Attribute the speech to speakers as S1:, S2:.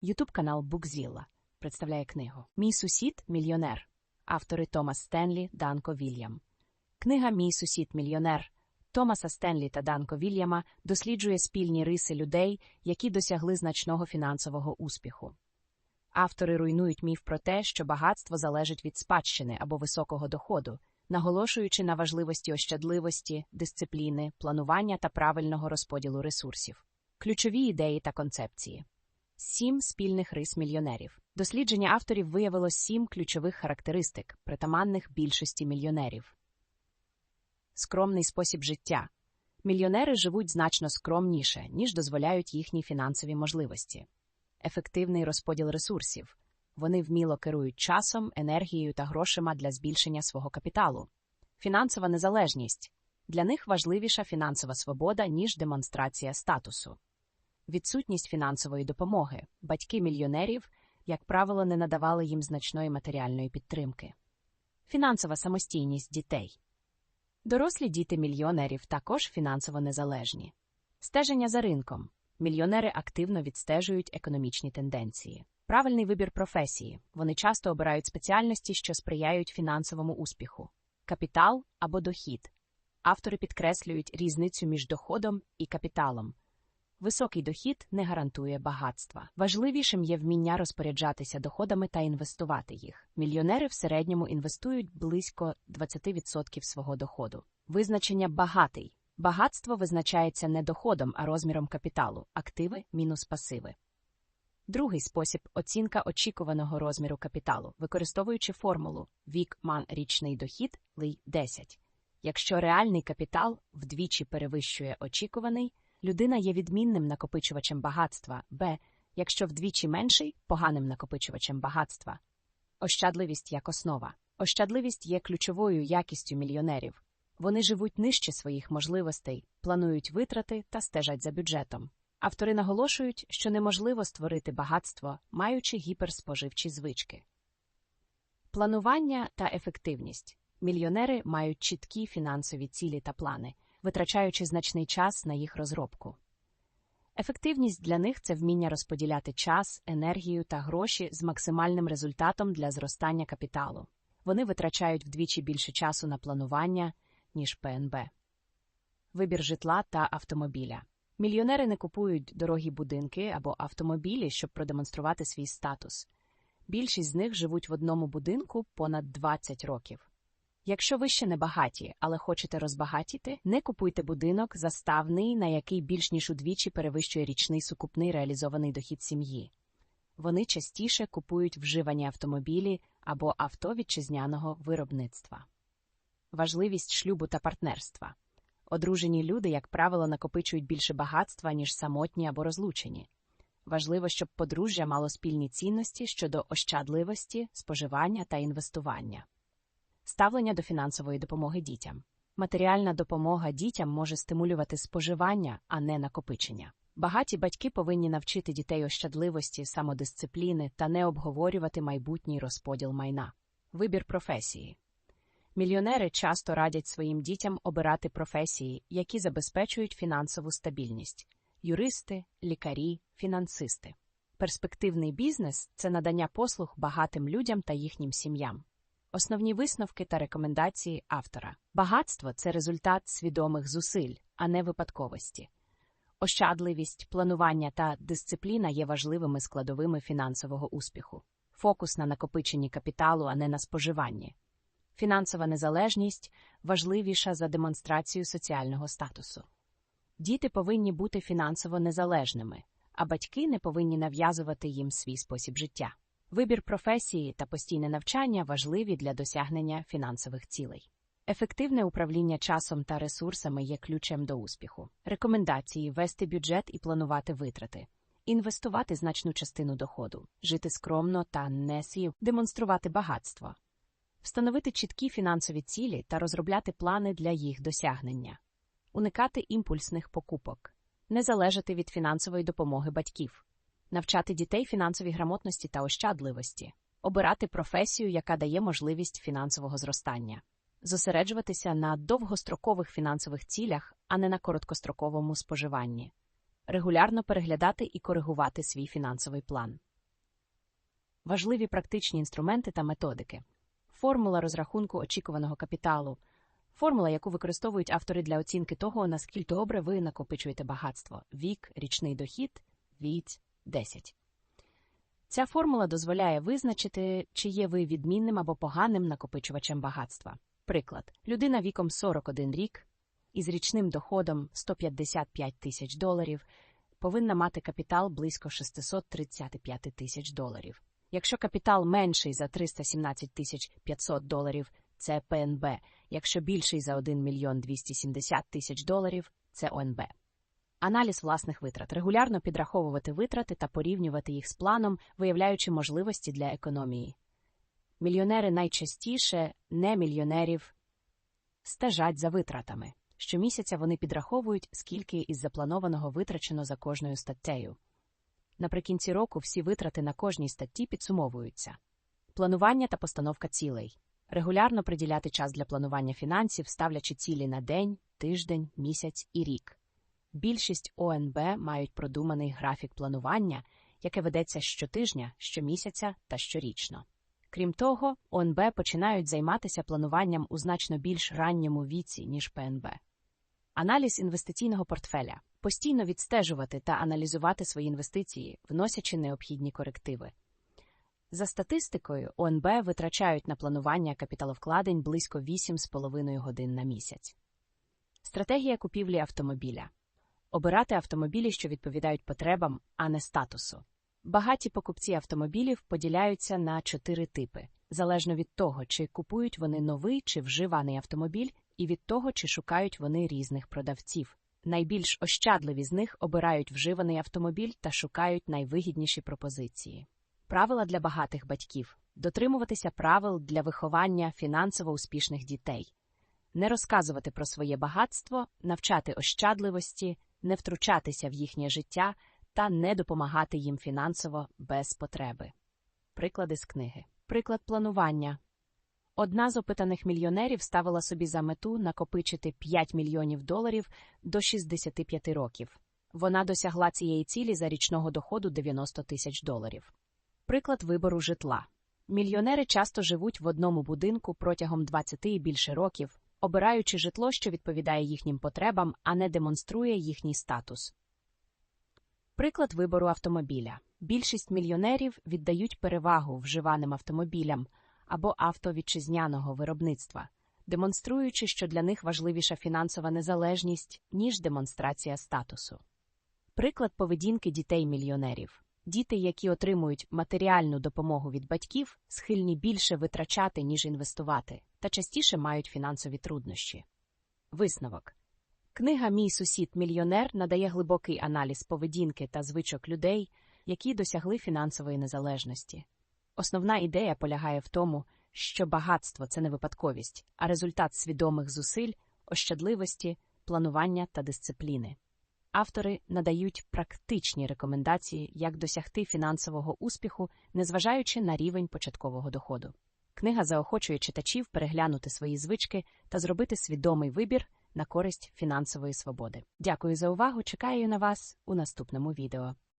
S1: Ютуб канал Букзілла представляє книгу Мій сусід мільйонер. Автори Томас Стенлі, Данко Вільям. Книга Мій сусід мільйонер Томаса Стенлі та Данко Вільяма досліджує спільні риси людей, які досягли значного фінансового успіху. Автори руйнують міф про те, що багатство залежить від спадщини або високого доходу, наголошуючи на важливості ощадливості, дисципліни, планування та правильного розподілу ресурсів. Ключові ідеї та концепції. Сім спільних рис мільйонерів. Дослідження авторів виявило сім ключових характеристик, притаманних більшості мільйонерів. Скромний спосіб життя. Мільйонери живуть значно скромніше, ніж дозволяють їхні фінансові можливості. Ефективний розподіл ресурсів. Вони вміло керують часом, енергією та грошима для збільшення свого капіталу. Фінансова незалежність. Для них важливіша фінансова свобода, ніж демонстрація статусу. Відсутність фінансової допомоги. Батьки мільйонерів, як правило, не надавали їм значної матеріальної підтримки. Фінансова самостійність дітей. Дорослі діти мільйонерів також фінансово незалежні. Стеження за ринком. Мільйонери активно відстежують економічні тенденції. Правильний вибір професії. Вони часто обирають спеціальності, що сприяють фінансовому успіху. Капітал або дохід. Автори підкреслюють різницю між доходом і капіталом. Високий дохід не гарантує багатства. Важливішим є вміння розпоряджатися доходами та інвестувати їх. Мільйонери в середньому інвестують близько 20% свого доходу. Визначення багатий. Багатство визначається не доходом, а розміром капіталу, активи мінус пасиви. Другий спосіб оцінка очікуваного розміру капіталу, використовуючи формулу вік ман річний дохід лий 10. Якщо реальний капітал вдвічі перевищує очікуваний, людина є відмінним накопичувачем багатства, б. Якщо вдвічі менший поганим накопичувачем багатства. Ощадливість як основа. Ощадливість є ключовою якістю мільйонерів. Вони живуть нижче своїх можливостей, планують витрати та стежать за бюджетом. Автори наголошують, що неможливо створити багатство, маючи гіперспоживчі звички. Планування та ефективність. Мільйонери мають чіткі фінансові цілі та плани, витрачаючи значний час на їх розробку. Ефективність для них це вміння розподіляти час, енергію та гроші з максимальним результатом для зростання капіталу. Вони витрачають вдвічі більше часу на планування, ніж ПНБ. Вибір житла та автомобіля. Мільйонери не купують дорогі будинки або автомобілі, щоб продемонструвати свій статус. Більшість з них живуть в одному будинку понад 20 років. Якщо ви ще не багаті, але хочете розбагатіти, не купуйте будинок заставний, на який більш ніж удвічі перевищує річний сукупний реалізований дохід сім'ї. Вони частіше купують вживані автомобілі або авто вітчизняного виробництва. Важливість шлюбу та партнерства. Одружені люди, як правило, накопичують більше багатства, ніж самотні або розлучені. Важливо, щоб подружжя мало спільні цінності щодо ощадливості, споживання та інвестування. Ставлення до фінансової допомоги дітям. Матеріальна допомога дітям може стимулювати споживання, а не накопичення. Багаті батьки повинні навчити дітей ощадливості, самодисципліни та не обговорювати майбутній розподіл майна. Вибір професії. Мільйонери часто радять своїм дітям обирати професії, які забезпечують фінансову стабільність юристи, лікарі, фінансисти. Перспективний бізнес це надання послуг багатим людям та їхнім сім'ям. Основні висновки та рекомендації автора. Багатство це результат свідомих зусиль, а не випадковості. Ощадливість, планування та дисципліна є важливими складовими фінансового успіху. Фокус на накопиченні капіталу, а не на споживанні. Фінансова незалежність важливіша за демонстрацію соціального статусу. Діти повинні бути фінансово незалежними, а батьки не повинні нав'язувати їм свій спосіб життя. Вибір професії та постійне навчання важливі для досягнення фінансових цілей. Ефективне управління часом та ресурсами є ключем до успіху. Рекомендації вести бюджет і планувати витрати, інвестувати значну частину доходу, жити скромно та не сів, демонструвати багатство, встановити чіткі фінансові цілі та розробляти плани для їх досягнення, уникати імпульсних покупок, не залежати від фінансової допомоги батьків навчати дітей фінансовій грамотності та ощадливості, обирати професію, яка дає можливість фінансового зростання, зосереджуватися на довгострокових фінансових цілях, а не на короткостроковому споживанні, регулярно переглядати і коригувати свій фінансовий план. важливі практичні інструменти та методики, формула розрахунку очікуваного капіталу, формула, яку використовують автори для оцінки того, наскільки добре ви накопичуєте багатство, вік, річний дохід, від 10. Ця формула дозволяє визначити, чи є ви відмінним або поганим накопичувачем багатства. Приклад, людина віком 41 рік із річним доходом 155 тисяч доларів повинна мати капітал близько 635 тисяч доларів. Якщо капітал менший за 317 тисяч 500 доларів, це ПНБ. Якщо більший за 1 мільйон 270 тисяч доларів, це ОНБ. Аналіз власних витрат. Регулярно підраховувати витрати та порівнювати їх з планом, виявляючи можливості для економії. Мільйонери найчастіше не мільйонерів стежать за витратами. Щомісяця вони підраховують, скільки із запланованого витрачено за кожною статтею. Наприкінці року всі витрати на кожній статті підсумовуються. Планування та постановка цілей. Регулярно приділяти час для планування фінансів, ставлячи цілі на день, тиждень, місяць і рік. Більшість ОНБ мають продуманий графік планування, яке ведеться щотижня, щомісяця та щорічно. Крім того, ОНБ починають займатися плануванням у значно більш ранньому віці, ніж ПНБ. Аналіз інвестиційного портфеля постійно відстежувати та аналізувати свої інвестиції, вносячи необхідні корективи. За статистикою, ОНБ витрачають на планування капіталовкладень близько 8,5 годин на місяць. Стратегія купівлі автомобіля обирати автомобілі, що відповідають потребам, а не статусу. Багаті покупці автомобілів поділяються на чотири типи, залежно від того, чи купують вони новий чи вживаний автомобіль, і від того, чи шукають вони різних продавців. Найбільш ощадливі з них обирають вживаний автомобіль та шукають найвигідніші пропозиції. Правила для багатих батьків дотримуватися правил для виховання фінансово успішних дітей, не розказувати про своє багатство, навчати ощадливості, не втручатися в їхнє життя та не допомагати їм фінансово без потреби. Приклади з книги. Приклад планування. Одна з опитаних мільйонерів ставила собі за мету накопичити 5 мільйонів доларів до 65 років. Вона досягла цієї цілі за річного доходу 90 тисяч доларів. Приклад вибору житла. Мільйонери часто живуть в одному будинку протягом 20 і більше років, обираючи житло, що відповідає їхнім потребам, а не демонструє їхній статус. Приклад вибору автомобіля. Більшість мільйонерів віддають перевагу вживаним автомобілям або авто вітчизняного виробництва, демонструючи, що для них важливіша фінансова незалежність, ніж демонстрація статусу. Приклад поведінки дітей-мільйонерів. Діти, які отримують матеріальну допомогу від батьків, схильні більше витрачати, ніж інвестувати, та частіше мають фінансові труднощі. Висновок Книга Мій сусід мільйонер надає глибокий аналіз поведінки та звичок людей, які досягли фінансової незалежності. Основна ідея полягає в тому, що багатство це не випадковість, а результат свідомих зусиль, ощадливості, планування та дисципліни. Автори надають практичні рекомендації, як досягти фінансового успіху, незважаючи на рівень початкового доходу. Книга заохочує читачів переглянути свої звички та зробити свідомий вибір на користь фінансової свободи. Дякую за увагу! Чекаю на вас у наступному відео.